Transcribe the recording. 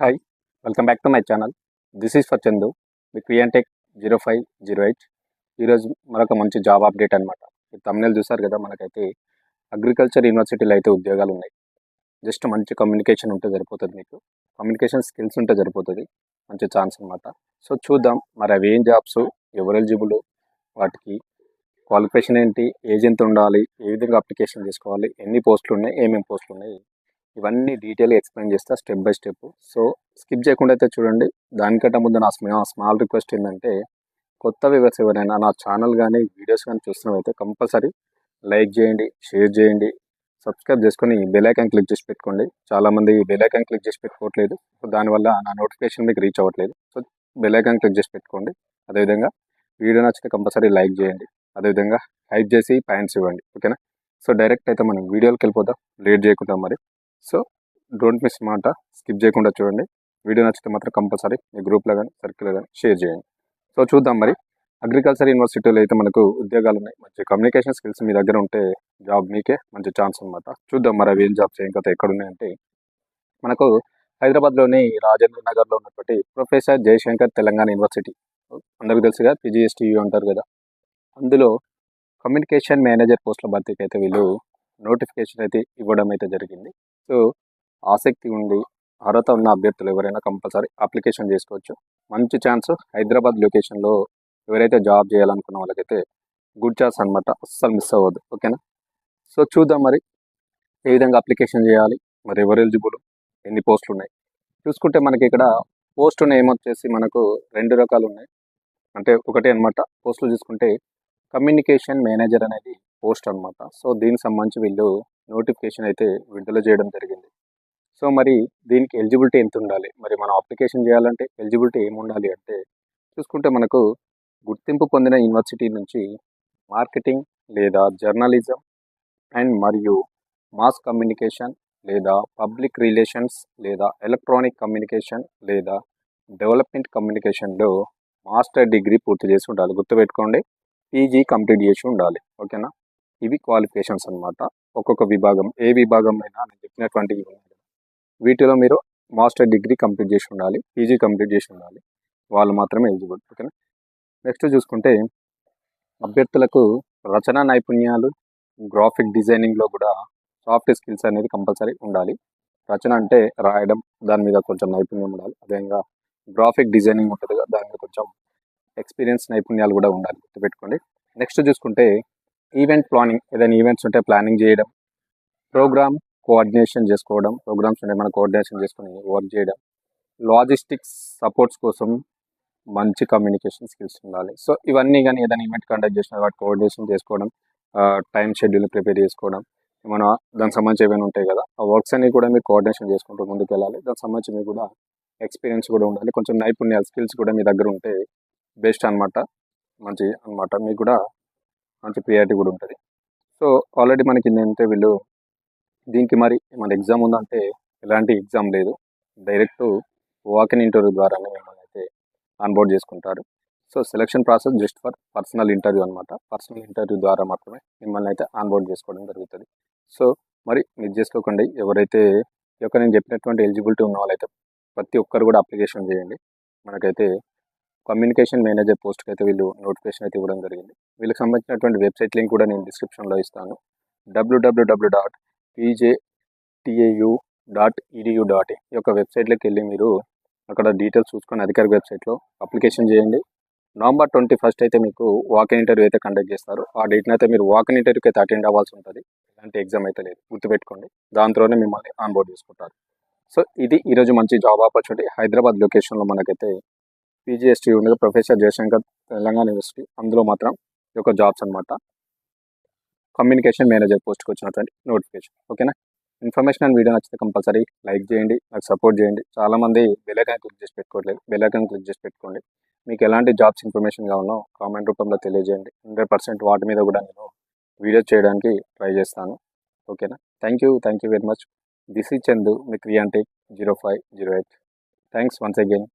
Hi welcome back to my channel this is for Chandu మీ క్రియాంటెక్ zero five zero eight ఈరోజు మరొక మంచి job update అనమాట ఈ తమిళ చూసారు కదా మనకైతే అగ్రికల్చర్ యూనివర్సిటీలో అయితే ఉద్యోగాలు ఉన్నాయి. జస్ట్ మంచి కమ్యూనికేషన్ ఉంటే సరిపోతుంది మీకు. కమ్యూనికేషన్ స్కిల్స్ ఉంటే సరిపోతుంది. మంచి ఛాన్స్ అనమాట సో చూద్దాం మరి అవి ఏం జాబ్స్ ఎవరు ఎలిజిబుల్ వాటికి క్వాలిఫికేషన్ ఏంటి ఏజ్ ఎంత ఉండాలి ఏ విధంగా అప్లికేషన్ చేసుకోవాలి ఎన్ని పోస్టులు ఉన్నాయి ఏమేమి పోస్టులు ఉన్నాయి ఇవన్నీ డీటెయిల్గా ఎక్స్ప్లెయిన్ చేస్తా step by step so skip చేయకుండా అయితే చూడండి. దానికంటే ముందు నా స్మాల్ రిక్వెస్ట్ ఏంటంటే కొత్త వ్యూవర్స్ ఎవరైనా నా ఛానల్ కానీ వీడియోస్ కానీ చూస్తున్నవైతే కంపల్సరీ లైక్ చేయండి షేర్ చేయండి. సబ్స్క్రైబ్ చేసుకొని బెల్ ఐకాన్ క్లిక్ చేసి పెట్టుకోండి. చాలామంది బెల్ ఐకాన్ క్లిక్ చేసి పెట్టుకోవట్లేదు. సో దానివల్ల నా నోటిఫికేషన్ మీకు రీచ్ అవ్వట్లేదు. సో బెల్ ఐకాన్ క్లిక్ చేసి పెట్టుకోండి. అదేవిధంగా వీడియో నచ్చితే కంపల్సరీ లైక్ చేయండి. అదేవిధంగా హైప్ చేసి పాయింట్స్ ఇవ్వండి. ఓకేనా సో డైరెక్ట్ అయితే మనం వీడియోకి వెళ్ళిపోదాం. లేట్ చేయకుండా మరి. సో డోంట్ మిస్ మాట. స్కిప్ చేయకుండా చూడండి. వీడియో నచ్చితే మాత్రం కంపల్సరీ మీ గ్రూప్లో కానీ సర్కిల్లో కానీ షేర్ చేయండి. సో చూద్దాం మరి. అగ్రికల్చర్ యూనివర్సిటీలో అయితే మనకు ఉద్యోగాలు ఉన్నాయి. మంచి కమ్యూనికేషన్ స్కిల్స్ మీ దగ్గర ఉంటే జాబ్ మీకే మంచి ఛాన్స్ అనమాట చూద్దాం మరి అవి ఏం జాబ్స్ ఏం ఎక్కడ ఉన్నాయంటే మనకు హైదరాబాద్లోని రాజేంద్ర నగర్లో ఉన్నటువంటి ప్రొఫెసర్ జయశంకర్ తెలంగాణ యూనివర్సిటీ. అందరికీ తెలుసుగా పీజీఎస్టీయూ అంటారు కదా. అందులో కమ్యూనికేషన్ మేనేజర్ పోస్టుల భర్తీకి అయితే వీళ్ళు నోటిఫికేషన్ అయితే ఇవ్వడం అయితే జరిగింది. సో ఆసక్తి ఉండి అర్హత ఉన్న అభ్యర్థులు ఎవరైనా కంపల్సరీ అప్లికేషన్ చేసుకోవచ్చు. మంచి ఛాన్స్ హైదరాబాద్ లొకేషన్లో ఎవరైతే జాబ్ చేయాలనుకున్న వాళ్ళకైతే గుడ్ ఛాన్స్ అనమాట అస్సలు మిస్ అవ్వద్దు. ఓకేనా? సో చూద్దాం మరి. ఏ విధంగా అప్లికేషన్ చేయాలి? మరి ఎవరు ఎలిజిబుల్? ఎన్ని పోస్టులు ఉన్నాయి? చూసుకుంటే మనకి ఇక్కడ పోస్ట్ నేమ్ వచ్చేసి మనకు రెండు రకాలు ఉన్నాయి. అంటే ఒకటే అనమాట పోస్టులు చూసుకుంటే కమ్యూనికేషన్ మేనేజర్ అనేది పోస్ట్ అనమాట సో దీనికి సంబంధించి వీళ్ళు నోటిఫికేషన్ అయితే విడుదల చేయడం జరిగింది. సో మరి దీనికి ఎలిజిబిలిటీ ఎంత ఉండాలి మరి మనం అప్లికేషన్ చేయాలంటే ఎలిజిబిలిటీ ఏమి ఉండాలి అంటే చూసుకుంటే మనకు గుర్తింపు పొందిన యూనివర్సిటీ నుంచి మార్కెటింగ్ లేదా జర్నలిజం అండ్ మరియు మాస్ కమ్యూనికేషన్ లేదా పబ్లిక్ రిలేషన్స్ లేదా ఎలక్ట్రానిక్ కమ్యూనికేషన్ లేదా డెవలప్మెంట్ కమ్యూనికేషన్లో మాస్టర్ డిగ్రీ పూర్తి చేసి ఉండాలి. గుర్తుపెట్టుకోండి పీజీ కంప్లీట్ చేసి ఉండాలి. ఓకేనా? ఇవి క్వాలిఫికేషన్స్ అనమాట ఒక్కొక్క విభాగం ఏ విభాగం అయినా నేను చెప్పినటువంటి వీటిలో మీరు మాస్టర్ డిగ్రీ కంప్లీట్ చేసి ఉండాలి పీజీ కంప్లీట్ చేసి ఉండాలి. వాళ్ళు మాత్రమే ఎలిజిబుల్ ఓకేనా నెక్స్ట్ చూసుకుంటే అభ్యర్థులకు రచనా నైపుణ్యాలు గ్రాఫిక్ డిజైనింగ్లో కూడా సాఫ్ట్ స్కిల్స్ అనేది కంపల్సరీ ఉండాలి. రచన అంటే రాయడం దాని మీద కొంచెం నైపుణ్యం ఉండాలి. అదేవిధంగా గ్రాఫిక్ డిజైనింగ్ ఉంటుంది కదా దాని మీద కొంచెం ఎక్స్పీరియన్స్ నైపుణ్యాలు కూడా ఉండాలి గుర్తుపెట్టుకోండి. నెక్స్ట్ చూసుకుంటే ఈవెంట్ ప్లానింగ్ ఏదైనా ఈవెంట్స్ ఉంటే ప్లానింగ్ చేయడం ప్రోగ్రామ్ కోఆర్డినేషన్ చేసుకోవడం ప్రోగ్రామ్స్ ఉంటే మనం కోఆర్డినేషన్ చేసుకుని వర్క్ చేయడం లాజిస్టిక్స్ సపోర్ట్స్ కోసం మంచి కమ్యూనికేషన్ స్కిల్స్ ఉండాలి. సో ఇవన్నీ కానీ ఏదైనా ఈవెంట్ కండక్ట్ చేసిన వాటి కోఆర్డినేషన్ చేసుకోవడం టైం షెడ్యూల్ ప్రిపేర్ చేసుకోవడం మన దానికి సంబంధించి ఏమైనా ఉంటాయి కదా ఆ వర్క్స్ అన్ని కూడా మీరు కోఆర్డినేషన్ చేసుకుంటూ ముందుకు వెళ్ళాలి దానికి సంబంధించి మీకు కూడా ఎక్స్పీరియన్స్ కూడా ఉండాలి. కొంచెం నైపుణ్యాలు స్కిల్స్ కూడా మీ దగ్గర ఉంటే బెస్ట్ అనమాట మంచి అనమాట మీకు కూడా మంచి ప్రియారిటీ కూడా ఉంటుంది. సో ఆల్రెడీ మనకి ఏంటంటే వీళ్ళు దీనికి మరి మన ఎగ్జామ్ ఉందంటే ఎలాంటి ఎగ్జామ్ లేదు. డైరెక్ట్ వాకిన్ ఇంటర్వ్యూ ద్వారానే మిమ్మల్ని అయితే ఆన్బోర్డ్ చేసుకుంటారు. So selection process just for personal interview అనమాట పర్సనల్ ఇంటర్వ్యూ ద్వారా మాత్రమే మిమ్మల్ని అయితే ఆన్బోర్డ్ చేసుకోవడం జరుగుతుంది. సో మరి మీరు చేసుకోకండి. ఎవరైతే ఈ యొక్క నేను చెప్పినటువంటి ఎలిజిబిలిటీ ఉన్న వాళ్ళైతే ప్రతి ఒక్కరు కూడా అప్లికేషన్ చేయండి. మనకైతే కమ్యూనికేషన్ మేనేజర్ పోస్ట్కి అయితే వీళ్ళు నోటిఫికేషన్ అయితే ఇవ్వడం జరిగింది. వీళ్ళకి సంబంధించినటువంటి వెబ్సైట్ లింక్ కూడా నేను డిస్క్రిప్షన్లో ఇస్తాను. WWW dot PJTAU dot EDU dot ఈ యొక్క వెబ్సైట్లోకి వెళ్ళి మీరు అక్కడ డీటెయిల్స్ చూసుకొని అధికారిక వెబ్సైట్లో అప్లికేషన్ చేయండి. నవంబర్ ట్వంటీ ఫస్ట్ అయితే మీకు వాకిన్ ఇంటర్వ్యూ అయితే కండక్ట్ చేస్తారు. ఆ డేట్ని అయితే మీరు వాకిన్ ఇంటర్వ్యూకి అయితే అటెండ్ అవ్వాల్సి ఉంటుంది. ఎలాంటి ఎగ్జామ్ అయితే లేదు. గుర్తుపెట్టుకోండి. దాంతోనే మిమ్మల్ని ఆన్బోర్డ్ చేసుకుంటారు. సో ఇది ఈరోజు మంచి జాబ్ ఆపర్చునిటీ. హైదరాబాద్ లొకేషన్లో మనకైతే పీజీఎస్టీ ఉండగా ప్రొఫెసర్ జయశంకర్ తెలంగాణ యూనివర్సిటీ. అందులో మాత్రం యొక్క జాబ్స్ అనమాట కమ్యూనికేషన్ మేనేజర్ పోస్ట్కి వచ్చినటువంటి నోటిఫికేషన్ ఓకేనా ఇన్ఫర్మేషన్ అండ్ వీడియో నచ్చితే కంపల్సరీ లైక్ చేయండి నాకు సపోర్ట్ చేయండి. చాలామంది బెల్లైకాన్ క్లిక్ చేసి పెట్టుకోవట్లేదు. బెల్లైకాన్ క్లిక్ చేసి పెట్టుకోండి. మీకు ఎలాంటి జాబ్స్ ఇన్ఫర్మేషన్ కావాలో కామెంట్ రూపంలో తెలియజేయండి. హండ్రెడ్ పర్సెంట్ వాటి మీద కూడా నేను వీడియో చేయడానికి ట్రై చేస్తాను. ఓకేనా thank you thank you very much this is Chandu me క్రియాంటిక్ zero five zero eight thanks once again